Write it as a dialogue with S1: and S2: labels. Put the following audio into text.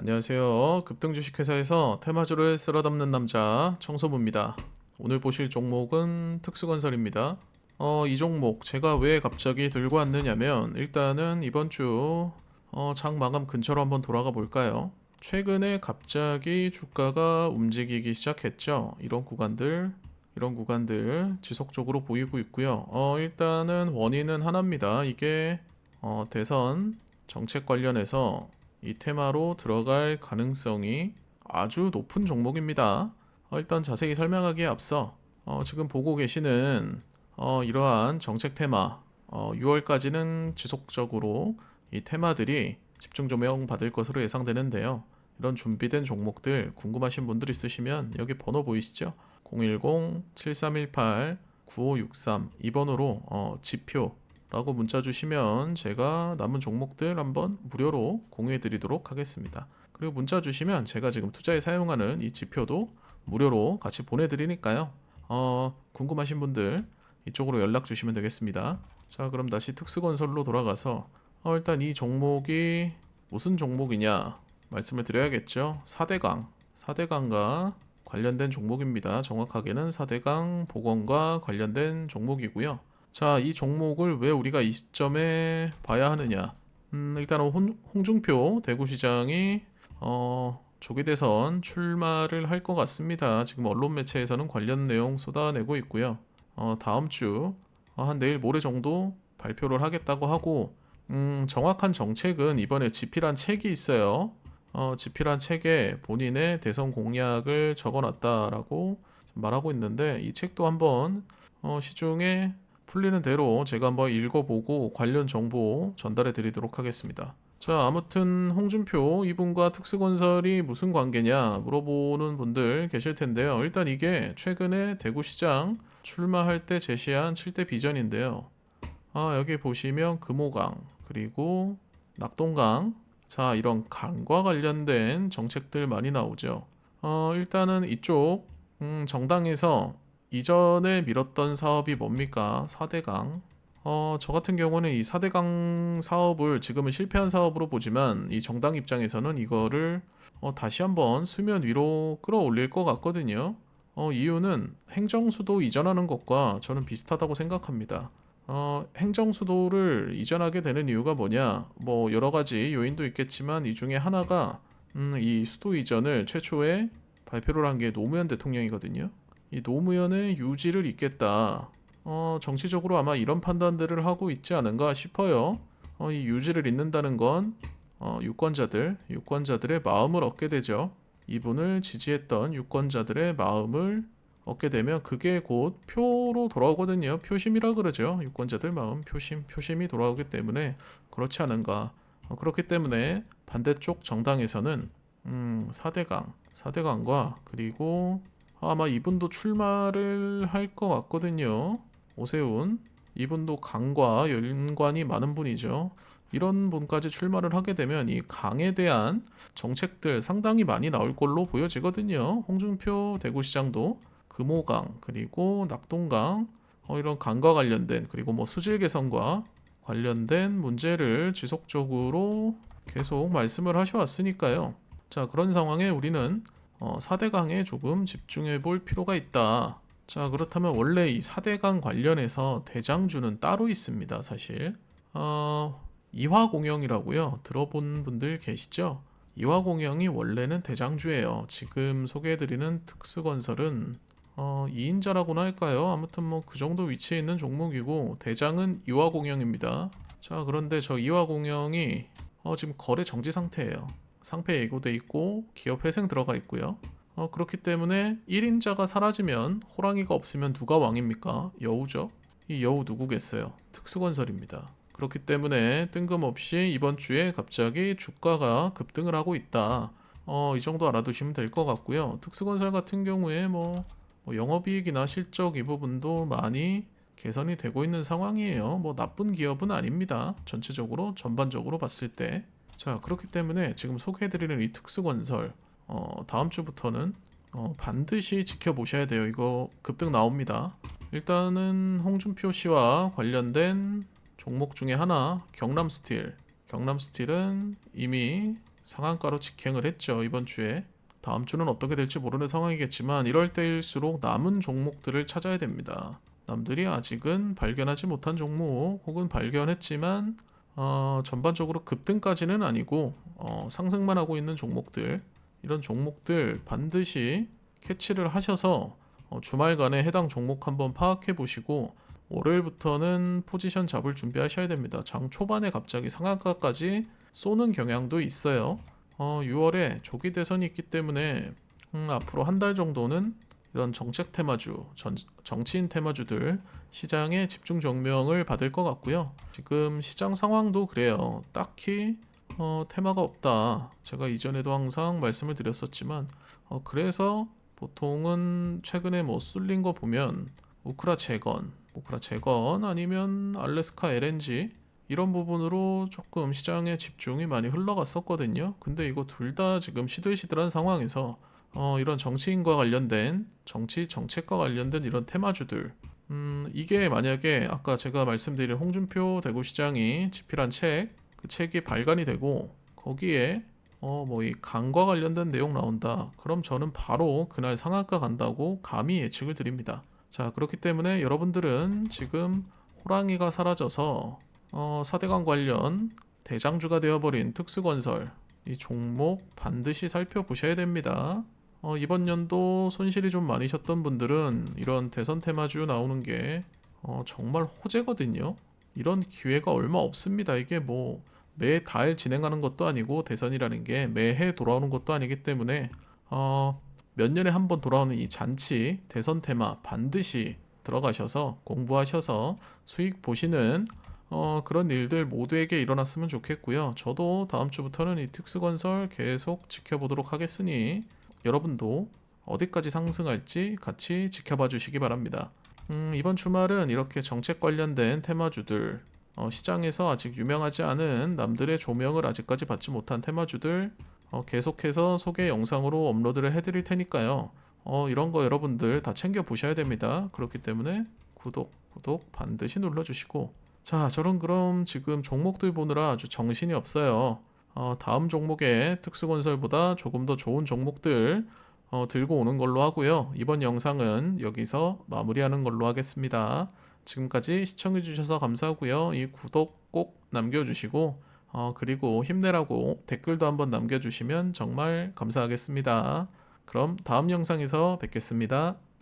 S1: 안녕하세요. 급등 주식회사에서 테마주를 쓸어 담는 남자 청소부입니다. 오늘 보실 종목은 특수건설입니다. 어, 이 종목 제가 왜 갑자기 들고 왔느냐면 일단은 이번 주 어, 장 마감 근처로 한번 돌아가 볼까요? 최근에 갑자기 주가가 움직이기 시작했죠. 이런 구간들 이런 구간들 지속적으로 보이고 있고요. 어, 일단은 원인은 하나입니다. 이게 어, 대선 정책 관련해서 이 테마로 들어갈 가능성이 아주 높은 종목입니다. 어, 일단 자세히 설명하기에 앞서 어, 지금 보고 계시는 어, 이러한 정책 테마 어, 6월까지는 지속적으로 이 테마들이 집중 조명 받을 것으로 예상되는데요. 이런 준비된 종목들 궁금하신 분들 있으시면 여기 번호 보이시죠? 010-7318-9563이 번호로 어, 지표 라고 문자 주시면 제가 남은 종목들 한번 무료로 공유해 드리도록 하겠습니다. 그리고 문자 주시면 제가 지금 투자에 사용하는 이 지표도 무료로 같이 보내드리니까요. 어, 궁금하신 분들 이쪽으로 연락 주시면 되겠습니다. 자, 그럼 다시 특수건설로 돌아가서 어, 일단 이 종목이 무슨 종목이냐 말씀을 드려야겠죠. 4대강, 4대강과 관련된 종목입니다. 정확하게는 4대강 복원과 관련된 종목이고요. 자, 이 종목을 왜 우리가 이 시점에 봐야 하느냐? 음, 일단 은 홍, 홍준표 대구시장이 어, 조기 대선 출마를 할 것 같습니다. 지금 언론 매체에서는 관련 내용 쏟아내고 있고요. 어, 다음 주, 어, 한 내일 모레 정도 발표를 하겠다고 하고, 음, 정확한 정책은 이번에 집필한 책이 있어요. 어, 집필한 책에 본인의 대선 공약을 적어놨다라고 말하고 있는데, 이 책도 한번 어, 시중에 풀리는 대로 제가 한번 읽어보고 관련 정보 전달해 드리도록 하겠습니다. 자, 아무튼 홍준표 이분과 특수건설이 무슨 관계냐 물어보는 분들 계실 텐데요. 일단 이게 최근에 대구시장 출마할 때 제시한 7대 비전인데요. 아, 여기 보시면 금호강 그리고 낙동강 자, 이런 강과 관련된 정책들 많이 나오죠. 어, 일단은 이쪽 음, 정당에서 이전에 밀었던 사업이 뭡니까? 4대강. 어, 저 같은 경우는 이 4대강 사업을 지금은 실패한 사업으로 보지만 이 정당 입장에서는 이거를 어, 다시 한번 수면 위로 끌어올릴 것 같거든요. 어, 이유는 행정수도 이전하는 것과 저는 비슷하다고 생각합니다. 어, 행정수도를 이전하게 되는 이유가 뭐냐? 뭐 여러 가지 요인도 있겠지만 이 중에 하나가 음, 이 수도 이전을 최초에 발표를 한 게 노무현 대통령이거든요. 이 노무현의 유지를 잇겠다. 어, 정치적으로 아마 이런 판단들을 하고 있지 않은가 싶어요. 어, 이 유지를 잇는다는 건 어, 유권자들, 유권자들의 마음을 얻게 되죠. 이분을 지지했던 유권자들의 마음을 얻게 되면 그게 곧 표로 돌아오거든요. 표심이라 그러죠. 유권자들 마음 표심, 표심이 돌아오기 때문에 그렇지 않은가. 어, 그렇기 때문에 반대쪽 정당에서는 음, 4대강, 4대강과 그리고 아마 이분도 출마를 할 것 같거든요. 오세훈 이분도 강과 연관이 많은 분이죠. 이런 분까지 출마를 하게 되면 이 강에 대한 정책들 상당히 많이 나올 걸로 보여지거든요. 홍준표 대구시장도 금호강 그리고 낙동강 어, 이런 강과 관련된 그리고 뭐 수질 개선과 관련된 문제를 지속적으로 계속 말씀을 하셔왔으니까요. 자 그런 상황에 우리는 어, 4대강에 조금 집중해 볼 필요가 있다. 자, 그렇다면 원래 이 4대강 관련해서 대장주는 따로 있습니다, 사실. 어, 이화공영이라고요. 들어본 분들 계시죠? 이화공영이 원래는 대장주예요. 지금 소개해드리는 특수건설은 어, 2인자라고나 할까요? 아무튼 뭐 그 정도 위치에 있는 종목이고 대장은 이화공영입니다. 자, 그런데 저 이화공영이 어, 지금 거래 정지 상태예요. 상패 예고돼 있고 기업 회생 들어가 있고요. 어, 그렇기 때문에 1인자가 사라지면 호랑이가 없으면 누가 왕입니까? 여우죠. 이 여우 누구겠어요? 특수건설입니다. 그렇기 때문에 뜬금없이 이번 주에 갑자기 주가가 급등을 하고 있다. 어, 이 정도 알아두시면 될 것 같고요. 특수건설 같은 경우에 뭐, 뭐 영업이익이나 실적 이 부분도 많이 개선이 되고 있는 상황이에요. 뭐 나쁜 기업은 아닙니다. 전체적으로 전반적으로 봤을 때. 자, 그렇기 때문에 지금 소개해드리는 이 특수건설, 어, 다음 주부터는 어, 반드시 지켜보셔야 돼요. 이거 급등 나옵니다. 일단은 홍준표 씨와 관련된 종목 중에 하나, 경남스틸. 경남스틸은 이미 상한가로 직행을 했죠. 이번 주에. 다음 주는 어떻게 될지 모르는 상황이겠지만 이럴 때일수록 남은 종목들을 찾아야 됩니다. 남들이 아직은 발견하지 못한 종목 혹은 발견했지만 어, 전반적으로 급등까지는 아니고 어, 상승만 하고 있는 종목들 이런 종목들 반드시 캐치를 하셔서 어, 주말간에 해당 종목 한번 파악해 보시고 월요일부터는 포지션 잡을 준비하셔야 됩니다. 장 초반에 갑자기 상한가까지 쏘는 경향도 있어요. 어, 6월에 조기 대선이 있기 때문에 음, 앞으로 한 달 정도는 이런 정책 테마주, 전, 정치인 테마주들 시장에 집중 정명을 받을 것 같고요. 지금 시장 상황도 그래요. 딱히 어, 테마가 없다. 제가 이전에도 항상 말씀을 드렸었지만 어, 그래서 보통은 최근에 뭐 쏠린 거 보면 우크라 재건, 우크라 재건 아니면 알래스카 LNG 이런 부분으로 조금 시장에 집중이 많이 흘러갔었거든요. 근데 이거 둘 다 지금 시들시들한 상황에서 어, 이런 정치인과 관련된 정치 정책과 관련된 이런 테마주들 음, 이게 만약에 아까 제가 말씀드린 홍준표 대구시장이 집필한 책, 그 책이 발간이 되고 거기에 어, 뭐이 강과 관련된 내용 나온다. 그럼 저는 바로 그날 상한가 간다고 감히 예측을 드립니다. 자, 그렇기 때문에 여러분들은 지금 호랑이가 사라져서 어, 사대강 관련 대장주가 되어버린 특수건설 이 종목 반드시 살펴보셔야 됩니다. 어, 이번 연도 손실이 좀 많으셨던 분들은 이런 대선 테마주 나오는 게 어, 정말 호재거든요. 이런 기회가 얼마 없습니다. 이게 뭐 매달 진행하는 것도 아니고 대선이라는 게 매해 돌아오는 것도 아니기 때문에 어, 몇 년에 한 번 돌아오는 이 잔치 대선 테마 반드시 들어가셔서 공부하셔서 수익 보시는 어, 그런 일들 모두에게 일어났으면 좋겠고요. 저도 다음 주부터는 이 특수건설 계속 지켜보도록 하겠으니 여러분도 어디까지 상승할지 같이 지켜봐 주시기 바랍니다. 음, 이번 주말은 이렇게 정책 관련된 테마주들 어, 시장에서 아직 유명하지 않은 남들의 조명을 아직까지 받지 못한 테마주들 어, 계속해서 소개 영상으로 업로드를 해드릴 테니까요. 어, 이런 거 여러분들 다 챙겨 보셔야 됩니다. 그렇기 때문에 구독, 구독 반드시 눌러주시고 자, 저는 그럼 지금 종목들 보느라 아주 정신이 없어요. 어, 다음 종목에 특수건설보다 조금 더 좋은 종목들 어, 들고 오는 걸로 하고요. 이번 영상은 여기서 마무리하는 걸로 하겠습니다. 지금까지 시청해주셔서 감사하고요. 이 구독 꼭 남겨주시고 어, 그리고 힘내라고 댓글도 한번 남겨주시면 정말 감사하겠습니다. 그럼 다음 영상에서 뵙겠습니다.